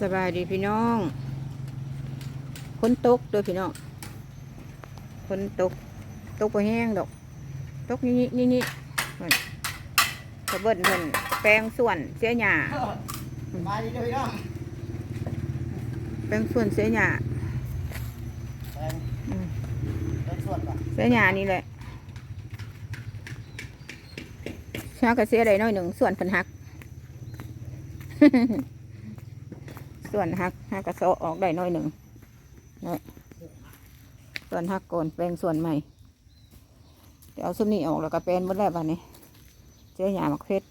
สบายดีพี่น้องคนตกเด้วยพี่น้องคนตก ตกไปแห้งดอก ตกนี่นี่นี่นี่เพิ่นกระเบิ้นเพิ่นแปลงส่วนเสียหญ้ามาดีเลยพี่น้องแปลงส่วนเสียหญ้าแปลงอืมแปลงส่วนป่ะเสียหญ้านี่แหละชากระเสียได้น้อยหนึ่งส่วนเพิ่นหัก ส่วนหักหักกระโซออกได้น้อยหนึ่งนี่ส่วนหักโกนแปลงส่วนใหม่ เดี๋ยวเอาซุมนี้ออกแล้วก็เป็นหมดแล้วบ้านนี้ เจอหยาหมักเพชร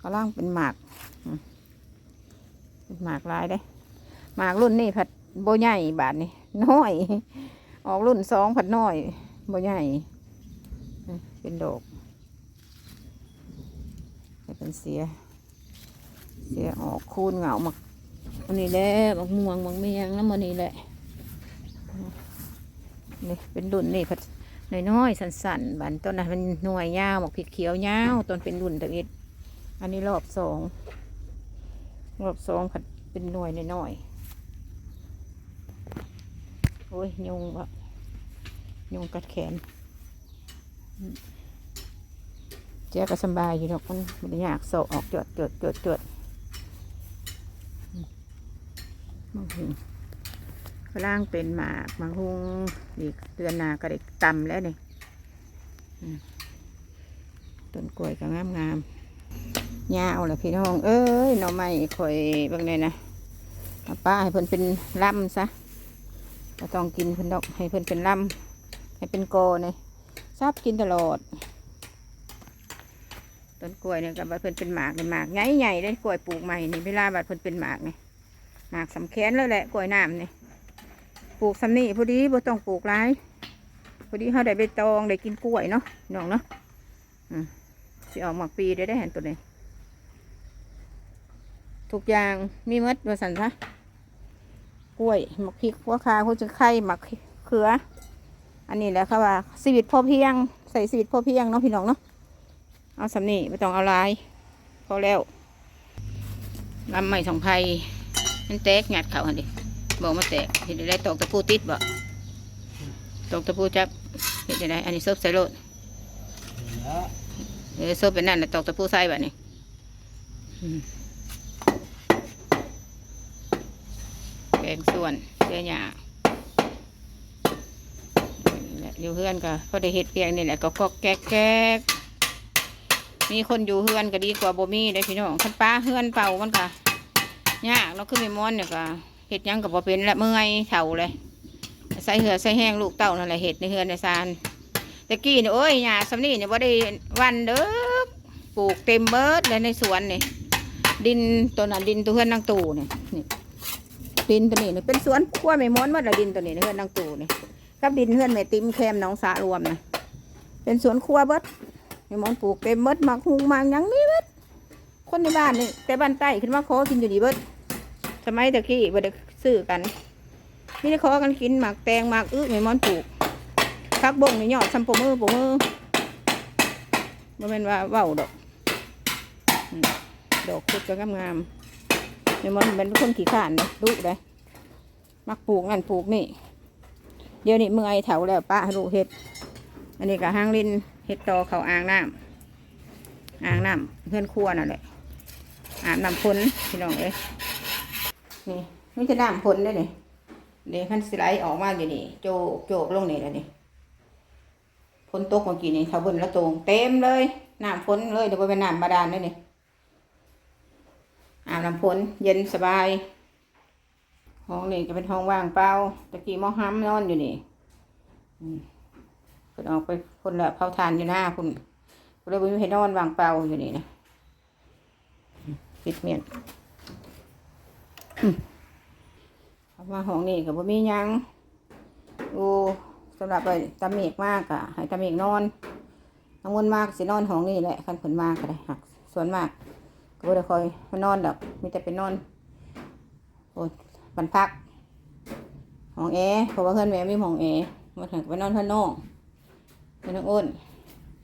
ก็ล่างเป็นหมากเป็นหมากลายได้ หมากรุ่นนี้ผัดโบใหญ่บาทนี้น้อย ออกรุ่นสองผัดน้อยโบใหญ่ เป็นดอกเป็นเสีย เสียออกคูนเหงาหมัก อันนี้แหละหมักม่วงหมักเมียงน้ำมันนี่แหละนี่เป็นรุ่นนี่ผัดน้อยๆสั้นๆบันต้นนั้นเป็นหน่วยยาวหมกผิดเขียวยาวต้นเป็นรุ่นตะอิดอันนี้รอบสองรอบสองผัดเป็นหน่วยน้อยๆโอ้ยยุงวะยุงกัดแขนเจ๊ก็สบายอยู่ดอกมันมันอยากโศกออกจวดจดจดจดอืม มองห็นล่างเป็นหมากมังคุงอีกเดือนหนาก็ได้ตำแล้วนี่ต้นกล้วยก็งามงามยาวแหละพี่น้อง เอ้ยหน่อไม้ข่อยบางเนี่ยนะป้าให้เพิ่นเป็นล่ำซะก็ต้องกินเพิ่นดอกให้เพิ่นเป็นล่ำให้เป็นโกเนี่ยชอบกินตลอดต้นกล้วยเนี่ยกับบัดเพิ่นเป็นหมากเนี่ยหมากใหญ่ๆเลยกล้วยปลูกใหม่นี่เวลาบัดเพิ่นเป็นหมากเนี่ย หมากสำแขนเลยแหละกล้วยน้ำเนี่ยปลูกสำนี่พอดีบ่ต้องปลูกหลายพอดีเขาได้ใบตองได้กินกล้วยเนาะน้องเนาะอืมสิออกหมักปีได้ได้เห็นตัวนี้ทุกอย่างมีมดว่าสันซะกล้วยหมักพริกหัวคาหัวจะไข่หมักเขือ อันนี้แหละค่ะว่าชีวิตพ่อเพียง ใส่ชีวิตพ่อเพียงเนาะพี่น้องเนาะเอาสำนี่ไม่ต้องเอาลายพอแล้วลำใหม่สองไผ่ มันแตกหยัดเขาหันดิบอกมาแตกเห็นได้ตอกตะปูติดบ่ตอกตะปูจับเห็นได้อันนี้ซบใส่โลดเออซบเป็นนั่นนะตอกตะปูใส่แบบนี้อืมแกงส่วนเสื้อหยานี่แหละอยู่เฮือนก็พอได้เห็ดเพียงนี่แหละก็กอกแก๊กแก๊กมีคนอยู่เฮือนก็ดีกว่าบ่มีได้พี่น้องคันป้าเฮือนเป่ามันก็ ยากเนาะคือไม่ม้อนเนี่ยก็เห็ดยังกับพอเป็นละเมื่อยเถ่าเลยใส่เหือใส่แห้งลูกเต่านั่นแหละเห็ดในเหือในซานตะกี้เนี่ยโอ้ยหญ้าสำนี่เนี่ยว่าได้วันเด้อปลูกเต็มเบิดเลยในสวนนี่ดินตัวนั้นดินตัวเฮือนนางตู่เนี่ยนี่ดินตัวนี้เนี่ยเป็นสวนขั้วไม่ม้อนหมดละดินตัวนี้เฮือนนางตู่นี่กับดินเฮือนแม่ติมแคมน้องสารวมนะเป็นสวนขั้วเบิดไม่ม้อนปลูกเต็มเบิดมักหุงมักยังนี่เคนในบ้านนี่แต่บ้านใต้ขึ้นมาขอกินอยู่นี่เบิดสมัยตะกี้บ่ได้ซื้อกันนี่ได้ขอกันกินหมากแตงหมากอื้อไม่มอนปลูกพักบงในยอดซัมโปมือปมือบ่แม่นว่าเว้าดอกดอกคุดก็งามๆไม่มอนเป็นคนขี้ข้านเลยดุเลยมักปลูกนั่นปลูกนี่ เดี๋ยวนี้เมื่อยเถาแล้วป้าให้ลูกเฮ็ด อันนี้ก็ห้างลินเฮ็ดตอเขาอ่างน้ำอ่างน้ำเพื่อนครัวนั่นแหละ อาบน้ำพ้นพี่น้องเอ้ยนี่ไม่จะน้ำพ้นได้นี่เดี๋ยวขั้นสไลด์ออกมาอยู่นี่โจกโจกลงนี่แล้วนี่พ้นตกเมื่อกี้นี่ชาวบนละตรงเต็มเลยน้ำพ้นเลยเดี๋ยวไปเป็นน้ำบาดาลได้นี่อาบน้ำพ้นเย็นสบาย ห้องนี่จะเป็นห้องว่างเปล่าตะกี้มอห้ำนอนอยู่นี่อืมเพิ่นออกไปคนละเผาทานอยู่หน้าคุณก็เลยบ่มีให้นอนว่างเปล่าอยู่นี่นะ ปิดเมียนเอามาห้องนี่กับบ่มียังโอ้สำหรับไปตาเมกมากอะให้ตาเมกนอนน้องวนมากสินอนห้องนี่แหละคันผลมากก็ได้หักส่วนมากก็บ่ได้คอยมานอนดอกมีแต่เป็นนอนโอ้บันพักห้องแอร์เพราะว่าเพื่อนแม่มีห้องแอร์มาถึงไปนอนเพื่อนน้องเพื่อนน้องอ้น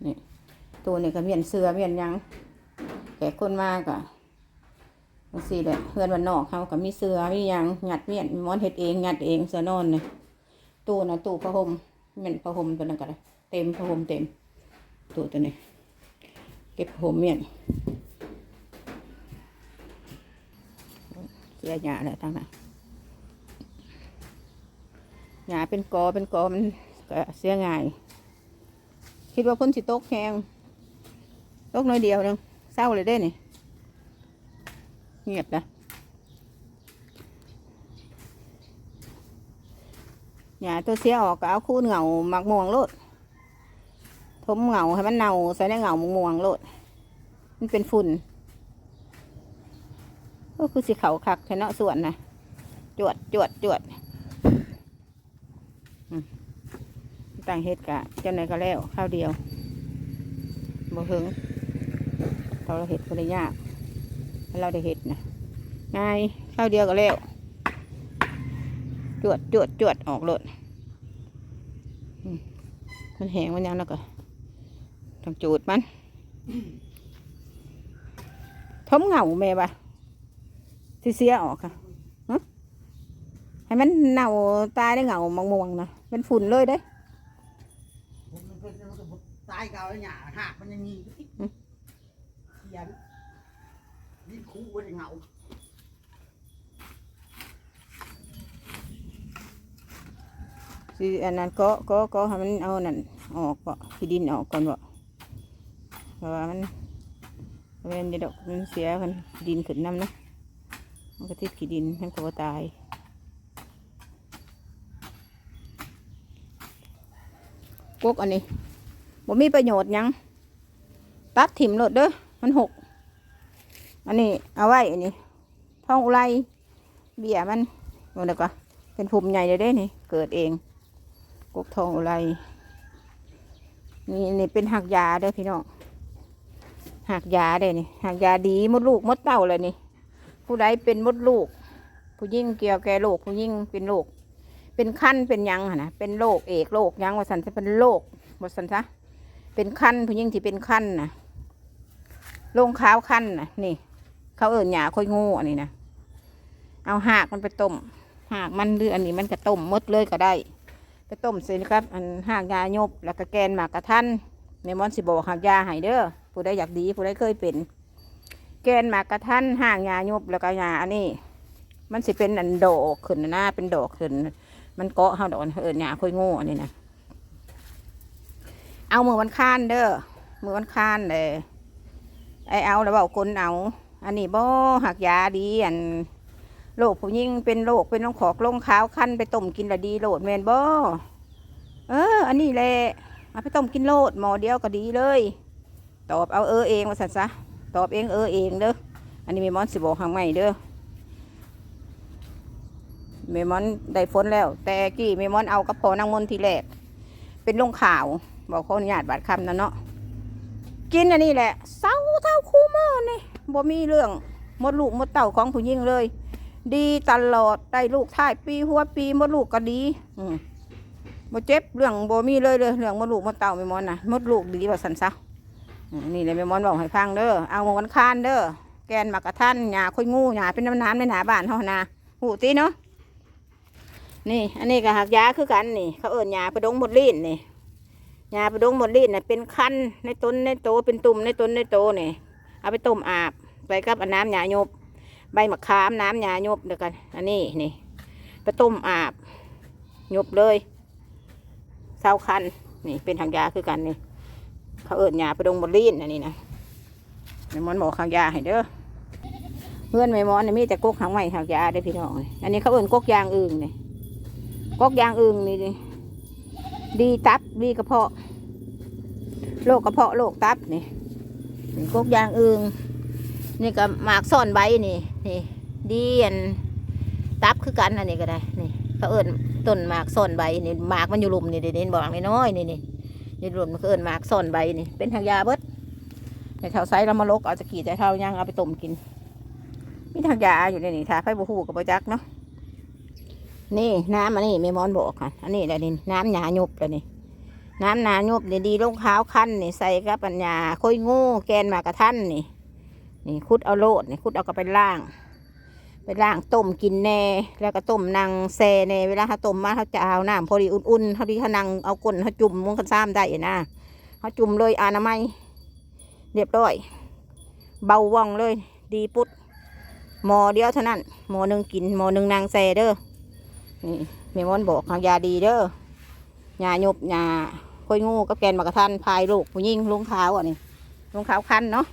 นี่ตัวนี่ก็เมียนเสือเมียนยังแขกคนมากอะ จังซี่แหละเพื่อนวันนอกเขาก็มีเสือมีหยังหยัดเมียนมีหมอนเฮ็ดเองหยัดเองเสือนอนเนี่ยตู้นะตู้ผ้าห่มแม่นผ้าห่มตัวนั้นก็ได้เต็มผ้าห่มเต็มตู้ตัวนี้เก็บผ้าห่มเมียนเสียหยาแหละทั้งนั้นหยาเป็นกอเป็นกอมันก็เสียง่ายคิดว่าพ้นสิตกแหงตกน้อยเดียวนึงเศร้าเลยได้นี่ เงียบนะหยาตัวเสียออกก็เอาคูนเหงาหมักม่วงโลดทมเหงาให้มันเน่าใส่ในเหงาม่วงโลด มันเป็นฝุ่นก็คือสีเขาคักแค่เนาะส่วนนะจวดจวดจวดต่างเฮ็ดกะเจ้าไหนก็แล้วข้าวเดียวบ่ถึงเราเห็ดก็ได้ยาก เราได้เห็ดนะง่ายข้าวเดียวก็แล้ว จวดจวดจวดออกโลดอืมมันแห้งมันยังแล้วก็ต้องจูดมันทมเหงาแม่ปะที่เสียออกค่ะฮะให้มันเน่าตายได้เหงามองมวงๆนะเป็นฝุ่นเลยเด้ผมมันเป็นมันก็บ่ตายเก่าแล้วหยาหักมันยังมีเขียน ดินคู่ไว้ในเหงาสิอันนั้นก็ก็ก็ให้มันเอานั่นออกก็ขี้ดินออกก่อนบ่เพราะว่ามันเว้นเดี๋ยวดอกมันเสียมันขี้ดินขึ้นน้ำเนาะมันก็ติดขี้ดินมันก็บ่ตายกกอันนี้บ่มีประโยชน์หยังตัดถิ่มโลดเด้อมันหก อันนี้เอาไว้อันนี้ท้องอุไรเบี้ยมันมดแล้วก็เป็นภูมิใหญ่เลยเด้นี่เกิดเองกกทองอะไรนี่นี่เป็นหักยาเด้อพี่น้องหักยาเด้นี่หักยาดีมดลูกมดเต้าเลยนี่ ผู้ใดเป็นมดลูก ผู้ยิ่งเกี่ยวแก่โรคผู้ยิ่งเป็นโรคเป็นขั้นเป็นยังนะเป็นโรคเอกโรคยังว่าสันจะเป็นโรคว่าสันซะเป็นขั้นผู้ยิ่งที่เป็นขั้นนะลงขาวขั้นนะนี่ เขาเอิ่นหยาค่อยโง่อันนี้นะเอาหากมันไปต้มหากมันหรืออันนี้มันก็ต้มมดเลยก็ได้ ไปต้มเสร็จครับ อันหากยาโยบแล้วก็แกนหมากกระทันในมอนสิบอกหากยาให้เด้อผู้ใดอยากดีผู้ใดเคยเป็น แกนหมากกระทันห่างยาโยบแล้วก็ยาอันนี้ มันสิเป็นอันโดกขึ้นหน้าเป็นดอกขึ้น มันเกาะเฮาดอกเอิญยาค่อยโง่อันนี้นะเอามือวันค้านเด้อมือวันค้านเลยไอเอาแล้วเบาคนเอา อันนี้บ่หักยาดีอันโรคผู้ยิ่งเป็นโรคเป็นน้องขอกลงขาวคั้นไปต้มกินละดีโลดแมนบ่เออ อันนี้แหละเอาไปต้มกินโลดหมอเดียวก็ดีเลย ตอบเอาเออเองว่าสันซะตอบเองเออเองเด้ออันนี้เมมอนสิบอกทางใหม่เด้อเมมอนได้ฝนแล้ว แต่กี้เมมอนเอากระพานางมนทีแรก เป็นลงข่าว บอกเขาอนุญาตบาดคำนะเนาะกินอันนี้แหละเศร้าเท่าคูเมอนี่ บ่มีเรื่องมดลูกมดเต่าของผู้หญิงเลย ดีตลอดได้ลูกท้ายปีหัวปีมดลูกก็ดี อืมบ่เจ็บเรื่องบ่มีเลยเลยเรื่องมดลูกมดเต่าไม่มอนนะมดลูกดีว่าสันซะนี่เลยไม่มอนบอกให้ฟังเด้อเอาวันคานเด้อแกนหมากกระทันหญ้าค่อยงูหญ้าเป็นน้ำน้ำในหนาบ้านเฮานาหูตีเนาะนี่อันนี้ก็หักยาคือกันนี่ เขาเอิ้นหญ้าประดงหมดลิ้นนี่หญ้าประดงหมดลิ้นน่ะเป็นคันในต้นในโตเป็นตุ่มในต้นในโตนี่ เอาไปต้มอาบไปกับอันน้ำหญ้าโยบใบมะขามน้ำหยาหยบเดียวกัน อันนี้นี่ไปต้มอาบหยบเลยเศร้าคันนี่เป็นทางยาคือกันนี่เขาเอิญยาไปดงบลีนอันนี้นะแม่มอนบอกทางยาให้เด้อเพื่อนแม่มอนนี่มีแต่กกทางใหม่ทางยาได้พี่น้องอันนี้เขาเอิญกกยางอึ่งนี่กกยางอึ่งนี่นี่ดีตับดีกระเพาะโรคกระเพาะโรคตับนี่ นี่กกยางอึ่งนี่ก็หมากซ่อนใบนี่นี่ดีอันตับคือกันอันนี้ก็ได้นี่เขาเอิญต้นหมากซ่อนใบนี่หมากมันอยู่หลุมนี่เด่นบอกน้อยนี่นี่นี่หลุมมันเขาเอิญหมากซ่อนใบนี่เป็นทางยาเบิดแต่เท่าไซเรามาลกเอาจะกี่แต่เท่ายังเอาไปต้มกินมีทางยาอยู่ในนี่ทาไฟบูฮูกับประจักเนาะนี่น้ำอันนี้เมมอนบอกค่ะอันนี้แหละนี่น้ำหยาหยบแล้วนี่ น้ำหนาหยบนี่ดีลงขาวคั้นนี่ใส่กับปัญญาค่อยงูแกนมากระทันนี่ นี่คุดเอาโลดนี่คุดเอาก็ไปล่าง ไปล่างต้มกินแน่แล้วก็ต้มนางแซ่แน่เวลาเขาต้มมาเขาจะเอาน้ำพอดีอุ่นๆเขาดีเขานั่งเอาก้นเขาจุ่มมุ้งกันซ้ำได้นะเขาจุ่มเลยอานามัยเรียบร้อย เบาว่องเลย ดีปุ๊ดหมอเดียวเท่านั้นหมอหนึ่งกินหมอหนึ่งนางแซ่เด้อนี่เมมอนบอกเขายาดีเด้อยาหยบยา ค่อยงูกับแกนมากระทันพายโรคผู้ยิ่งลุงขาวอะนี่ลุงขาวคันเนาะ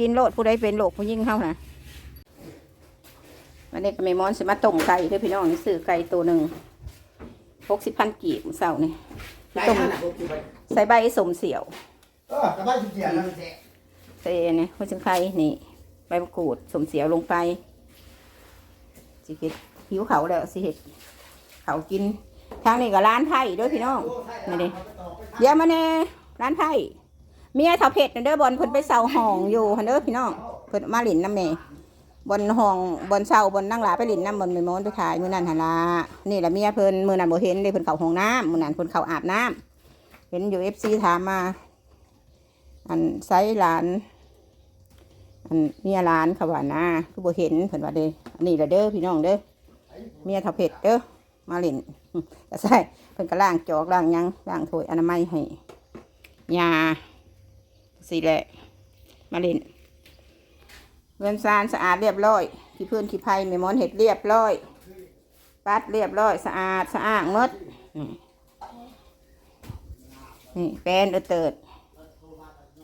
กินโรดผู้ใดเป็นโรคผู้ยิ่งเข้านะวันนี้ก็ไม่มอนสิมาต้มไก่เด้วยพี่น้องนี่ซื้อไก่ตัวหนึ่งหกสิบพันกีบมื้อเสาร์นี่ตายต้มนั่นน่ะผมคิดว่าใส่ใบสมเสียวเออแต่ว่าจริงๆแล้วมันแสะใส่นี่หัวชิงไข่นี่ใบมะกรูดสมเสียวลงไปสิเห็ดหิวเขาแล้วสิเห็ดเขากินทางนี้ก็ร้านไทยเด้วยพี่น้องมาดิ เดี๋ยวมาแน่ร้านไทยเมียเถาเผ็ดน่ะเด้อบอลเพิ่นไปเสาห้องอยู่หั่นเด้อพี่น้องเพิ่นมาหลินน้ำแม่บนห้องบนเสาบนนั่งหลาไปหลินน้ำบนไปมอนไปถ่ายมื้อนั้นหั่นล่ะนี่ละเมียเพิ่นมื้อนั้นบ่เห็นเลยเพิ่นเข้าห้องน้ำมื้อนั้นเพิ่นเข้าอาบน้ำเห็นอยู่ FC ถามมา อันไซหลาน อันเมียหลานเขาว่านะคือบ่เห็นเพิ่นว่าเด้อันนี้ละเด้อพี่น้องเด้อเมียเท่าเผ็ดเด้อมาเล่น ก็ใช่เพิ่นก็ล้างจอกล้างยังล้างถ้วยอนามัยให้ยาสิแหละมาเล่นเรือนซานสะอาดเรียบร้อยที่พื้นที่ไผ่แม่มอนเห็ดเรียบร้อยปัดเรียบร้อยสะอาดสะอ้างมดนี่แปนเออเติด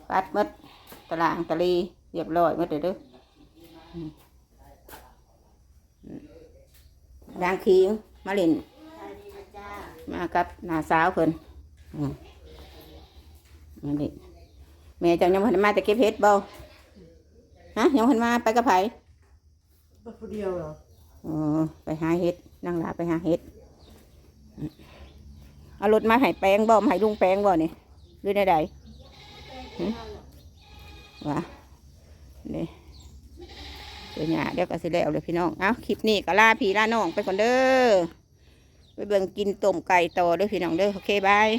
ปัดมดตารางตะลีเรียบร้อยมดเด้ออือด่างคิงมาเล่น มากับหน้าสาวเพิ่นอืมมาเล่นแม่จังยังพันมาแต่เก็บเห็ดเบาฮะยังเพิ่นมาไปกับไผผู้เดียวเหรอเออไปหาเห็ดนั่งลาไปหาเห็ดอืมเอารถมาให้แปลงบ่มาให้ลุงแปลงบ่นี่หรือใดๆหึวะนี่เดี๋ยวหน้าเดี๋ยวก็สิแล้วเลยพี่น้อง เอาคลิปนี้ก็ลาพี่ลาน้องไปก่อนเด้อ ไปเบิ่งกินต้มไก่ต่อเด้อพี่น้องเด้อโอเคบาย